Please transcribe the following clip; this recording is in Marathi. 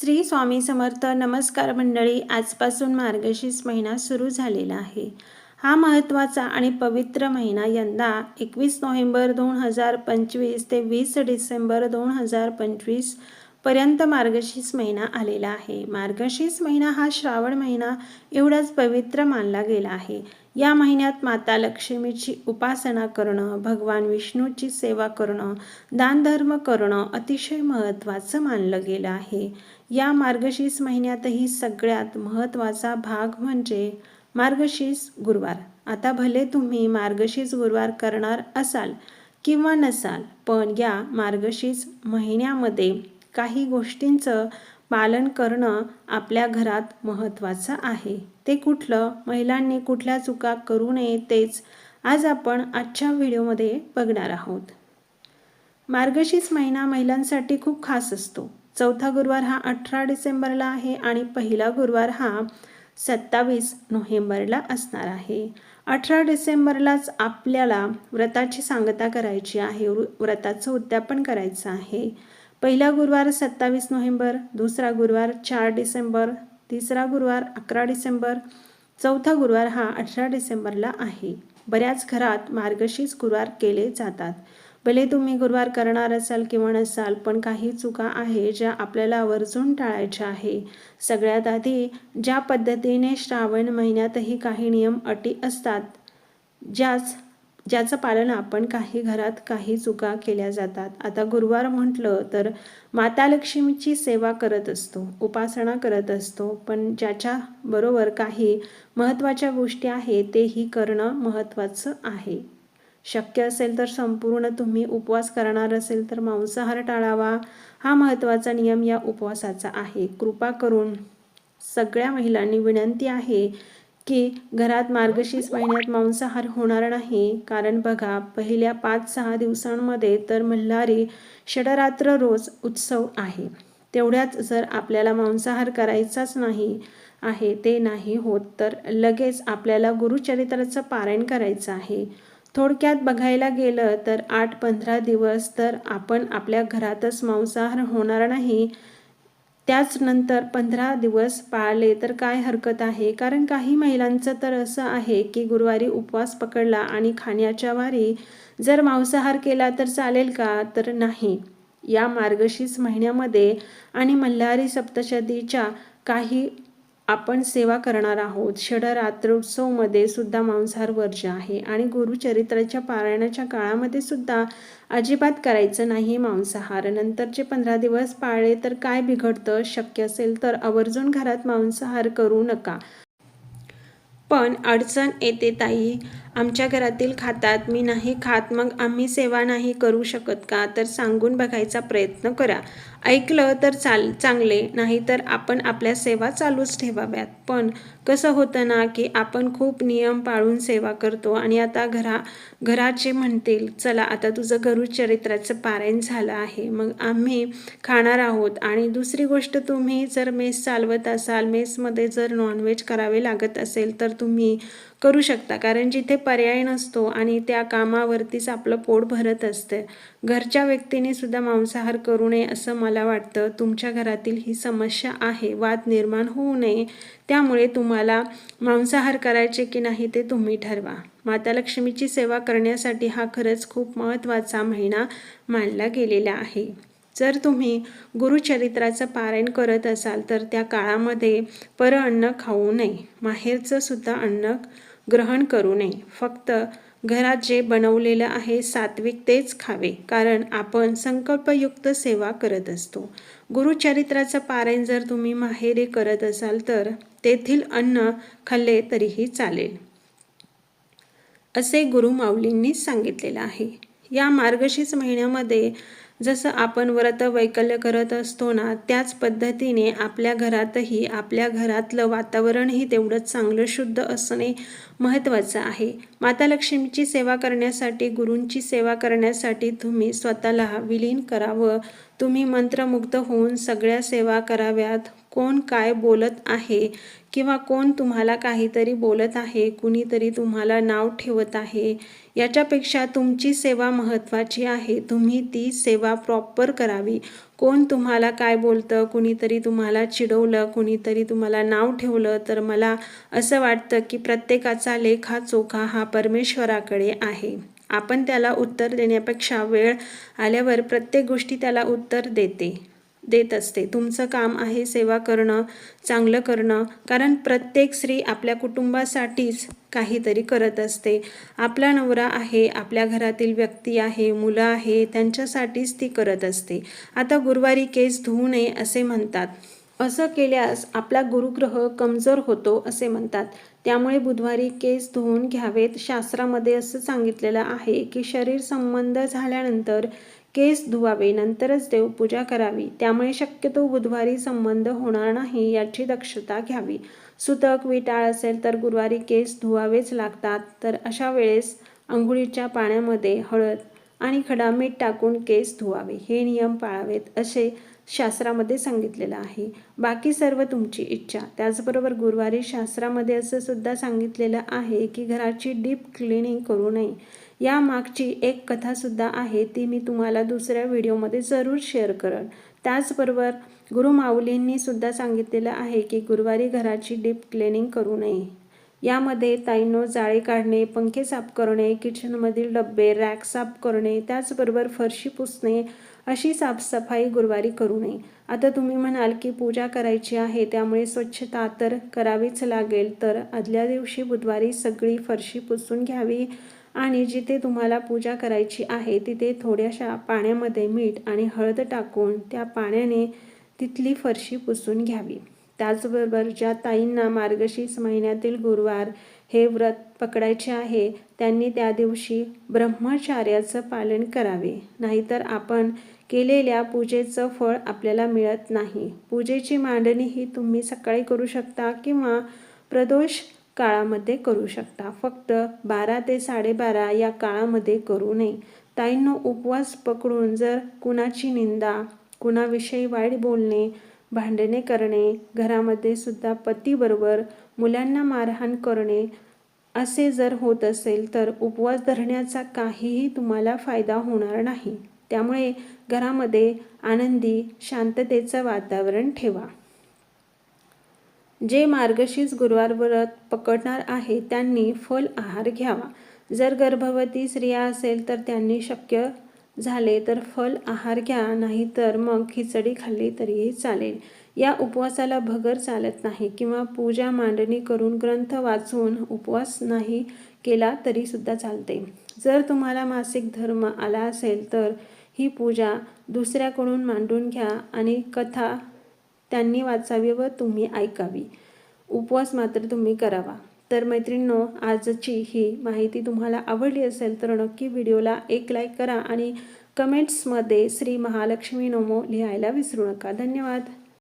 श्री स्वामी समर्थ नमस्कार मंडळी आजपासून मार्गशीर्ष महिना सुरू झालेला आहे. हा महत्त्वाचा आणि पवित्र महिना यंदा एकवीस नोव्हेंबर दोन हजार पंचवीस ते वीस डिसेंबर दोन हजार पंचवीस पर्यंत मार्गशीर्ष महिना आलेला आहे. मार्गशीर्ष महिना हा श्रावण महिना एवढाच पवित्र मानला गेला आहे. या महिन्यात माता लक्ष्मीची उपासना करणं भगवान विष्णूची सेवा करणं दानधर्म करणं अतिशय महत्त्वाचं मानलं गेलं आहे. या मार्गशीर्ष महिन्यातही सगळ्यात महत्त्वाचा भाग म्हणजे मार्गशीर्ष गुरुवार. आता भले तुम्ही मार्गशीर्ष गुरुवार करणार असाल किंवा नसाल पण या मार्गशीर्ष महिन्यामध्ये काही गोष्टींचं पालन करणं आपल्या घरात महत्त्वाचं आहे. ते कुठलं? महिलांनी कुठल्या चुका करू नये तेच आज आपण आजच्या व्हिडिओमध्ये बघणार आहोत. मार्गशीर्ष महिना महिलांसाठी खूप खास असतो. चौथा गुरुवार हा अठरा डिसेंबरला आहे आणि पहिला गुरुवार हा सत्तावीस नोव्हेंबरला असणार आहे. अठरा डिसेंबरलाच आपल्याला व्रताची सांगता करायची आहे. व्रताचं उद्यापन करायचं आहे. पहिला गुरुवार सत्तावीस नोव्हेंबर दुसरा गुरुवार चार डिसेंबर तिसरा गुरुवार अकरा डिसेंबर चौथा गुरुवार हा अठरा डिसेंबरला आहे. बऱ्याच घरात मार्गशीर्ष गुरुवार केले जातात. भले तुम्ही गुरुवार करणार असाल किंवा नसाल पण काही चुका आहे ज्या आपल्याला आवर्जून टाळायच्या आहे सगळ्यात आधी ज्या पद्धतीने श्रावण महिन्यातही काही नियम अटी असतात ज्याच ज्याचं पालन आपण काही घरात काही चुका केल्या जातात. आता गुरुवार म्हटलं तर माता लक्ष्मीची सेवा करत असतो उपासना करत असतो पण ज्याच्या बरोबर काही महत्त्वाच्या गोष्टी आहेत तेही करणं महत्त्वाचं आहे. शक्य असेल तर संपूर्ण तुम्ही उपवास करणार असेल तर मांसाहार टाळावा. हा महत्त्वाचा नियम या उपवासाचा आहे. कृपा करून सगळ्या महिलांनी विनंती आहे की घरात मार्गशीर्ष महिन्यात मांसाहार होणार नाही. कारण बघा पहिल्या पाच सहा दिवसांमध्ये तर मल्हारी षडरात्र रोज उत्सव आहे. तेवढ्याच जर आपल्याला मांसाहार करायचाच नाही आहे ते नाही होत तर लगेच आपल्याला गुरुचरित्राचं पारायण करायचं आहे. थोडक्यात बघायला गेलं तर आठ पंधरा दिवस तर आपण आपल्या घरातच मांसाहार होणार नाही त्याचनंतर पंधरा दिवस पाळले तर काय हरकत आहे? कारण काही महिलांचं तर असं आहे की गुरुवारी उपवास पकडला आणि खाण्याच्या वारी जर मांसाहार केला तर चालेल का? तर नाही. या मार्गशीर्ष महिन्यामध्ये आणि मल्हारी सप्तशतीच्या काही आपण सेवा करणार आहोत. षडरात्रोत्सवमध्ये सुद्धा मांसाहार वर्ज आहे आणि गुरुचरित्राच्या पारायणाच्या काळामध्ये सुद्धा अजिबात करायचं नाही मांसाहार. नंतरचे पंधरा दिवस पाळले तर काय बिघडतं? शक्य असेल तर आवर्जून घरात मांसाहार करू नका. पण अडचण येते ताई. आमच्या घरातील खातात मी नाही खात मग आम्ही सेवा नाही करू शकत का? तर सांगून बघायचा प्रयत्न करा. ऐकलं तर चाल चांगले नाही तर आपण आपल्या सेवा चालूच ठेवाव्यात. पण कसं होतं ना की आपण खूप नियम पाळून सेवा करतो आणि आता घरा घराचे म्हणतील चला आता तुझं गुरुचरित्राचं पारायण झालं आहे. मग आम्ही खाणार आहोत. आणि दुसरी गोष्ट तुम्ही जर मेस चालवत असाल मेसमध्ये जर नॉनव्हेज करावे लागत असेल तर तुम्ही करू शकता. कारण जिथे पर्याय नसतो आणि त्या कामावरतीच आपलं पोट भरत असते. घरच्या व्यक्तीने सुद्धा मांसाहार करू नये असं मला वाटतं. तुमच्या घरातील ही समस्या आहे. वाद निर्माण होऊ नये. त्यामुळे तुम्हाला मांसाहार करायचे की नाही ते तुम्ही ठरवा. माता लक्ष्मीची सेवा करण्यासाठी हा खरंच खूप महत्त्वाचा महिना मानला गेलेला आहे. जर तुम्ही गुरुचरित्राचं पारायण करत असाल तर त्या काळामध्ये पर अन्न खाऊ नये. माहेरचं सुद्धा अन्न ग्रहण करू नये. फक्त घरात जे बनवलेलं आहे सात्विक तेच खावे कारण आपण संकल्पयुक्त सेवा करत असतो. गुरुचरित्राचं पारायण जर तुम्ही माहेरी करत असाल तर तेथील अन्न खाल्ले तरीही चालेल. असे गुरु माऊलींनी सांगितलेलं आहे. या मार्गशीर्ष महिन्यामध्ये जसं आपण व्रत वैकल्य करत असतो ना त्याच पद्धतीने आपल्या घरातही आपल्या घरातलं वातावरणही तेवढंच चांगलं शुद्ध असणे महत्त्वाचं आहे. माता लक्ष्मीची सेवा करण्यासाठी गुरूंची सेवा करण्यासाठी तुम्ही स्वतःला विलीन करावं. तुम्ही मंत्रमुग्ध होऊन सगळ्या सेवा कराव्यात. कोण काय बोलत आहे किंवा कोण तुम्हाला काहीतरी बोलत आहे कुणीतरी तुम्हाला नाव ठेवत आहे याच्यापेक्षा तुमची सेवा महत्त्वाची आहे. तुम्ही ती सेवा प्रॉपर करावी. कोण तुम्हाला काय बोलतं कुणीतरी तुम्हाला चिडवलं कुणीतरी तुम्हाला नाव ठेवलं तर मला असं वाटतं की प्रत्येकाचा लेखा चोखा हा परमेश्वराकडे आहे. आपण त्याला उत्तर देण्यापेक्षा वेळ आल्यावर प्रत्येक गोष्टी त्याला उत्तर देते. देत असते. तुमचं काम आहे सेवा करणं चांगलं करणं कारण प्रत्येक स्त्री आपल्या कुटुंबासाठीच काहीतरी करत असते. आपला नवरा आहे आपल्या घरातील व्यक्ती आहे मुलं आहे त्यांच्यासाठीच ती करत असते. आता गुरुवारी केस धुवू नये असे म्हणतात. असं केल्यास आपला गुरुग्रह कमजोर होतो असे म्हणतात. त्यामुळे बुधवारी केस धुवून घ्यावेत. शास्त्रामध्ये असं सांगितलेलं आहे की शरीर संबंध झाल्यानंतर केस धुवावे नंतरच देवपूजा करावी. त्यामुळे शक्यतो बुधवारी संबंध होणार नाही याची दक्षता घ्यावी. सुतक विटाळ असेल तर गुरुवारी केस धुवावेच लागतात. तर अशा वेळेस आंघोळीच्या पाण्यामध्ये हळद आणि खडा मीठ टाकून केस धुवावे. हे नियम पाळावेत असे शास्त्रामध्ये सांगितलेलं आहे. बाकी सर्व तुमची इच्छा. त्याचबरोबर गुरुवारी शास्त्रामध्ये असं सुद्धा सांगितलेलं आहे की घराची डीप क्लिनिंग करू नये. या मागची एक कथासुद्धा आहे ती मी तुम्हाला दुसऱ्या व्हिडिओमध्ये जरूर शेअर करेन. त्याचबरोबर गुरु माऊलींनी सुद्धा सांगितलेलं आहे की गुरुवारी घराची डीप क्लिनिंग करू नये. यामध्ये ताईंनो जाळे काढणे पंखे साफ करणे किचनमधील डब्बे रॅक साफ करणे त्याचबरोबर फरशी पुसणे अशी साफसफाई गुरुवारी करू नये. आता तुम्ही म्हणाल की पूजा करायची आहे त्यामुळे स्वच्छता तर करावीच लागेल तर आदल्या दिवशी बुधवारी सगळी फरशी पुसून घ्यावी आणि जिथे तुम्हाला पूजा करायची आहे तिथे थोड्याशा पाण्यामध्ये मीठ आणि हळद टाकून त्या पाण्याने तिथली फरशी पुसून घ्यावी. त्याचबरोबर ज्या ताईंना मार्गशीर्ष महिन्यातील गुरुवार हे व्रत पकडायचे आहे. त्यांनी त्या दिवशी ब्रह्मचार्याचं पालन करावे. नाहीतर आपण केलेल्या पूजेचं फळ आपल्याला मिळत नाही. पूजेची मांडणी ही तुम्ही सकाळी करू शकता किंवा प्रदोष काळामध्ये करू शकता. फक्त बारा ते साडेबारा या काळामध्ये करू नये. ताईंनो उपवास पकडून जर कुणाची निंदा कुणाविषयी वाईट बोलणे भांडणे करणे घरामध्ये सुद्धा पतीबरोबर मुलांना मारहाण करणे असे जर होत असेल तर उपवास धरण्याचा काहीही तुम्हाला फायदा होणार नाही. त्यामुळे घरामध्ये आनंदी शांततेचं वातावरण ठेवा. जे मार्गशीर्ष गुरुवार व्रत पकडणार आहे त्यांनी फल आहार घ्यावा. जर गर्भवती स्त्रिया असेल तर त्यांनी शक्य झाले तर फल आहार घ्या नाही तर मग खिचडी खाल्ली तरीही चालेल. या उपवासाला भगर चालत नाही किंवा पूजा मांडणी करून ग्रंथ वाचून उपवास नाही केला तरीसुद्धा चालते. जर तुम्हाला मासिक धर्म आला असेल तर ही पूजा दुसऱ्याकडून मांडून घ्या आणि कथा त्यांनी वाचावी व तुम्ही ऐकावी. उपवास मात्र तुम्ही करावा. तर मैत्रिणींनो आजची ही माहिती तुम्हाला आवडली असेल तर नक्की व्हिडिओला एक लाईक करा आणि कमेंट्समध्ये श्री महालक्ष्मी नोमो लिहायला विसरू नका. धन्यवाद.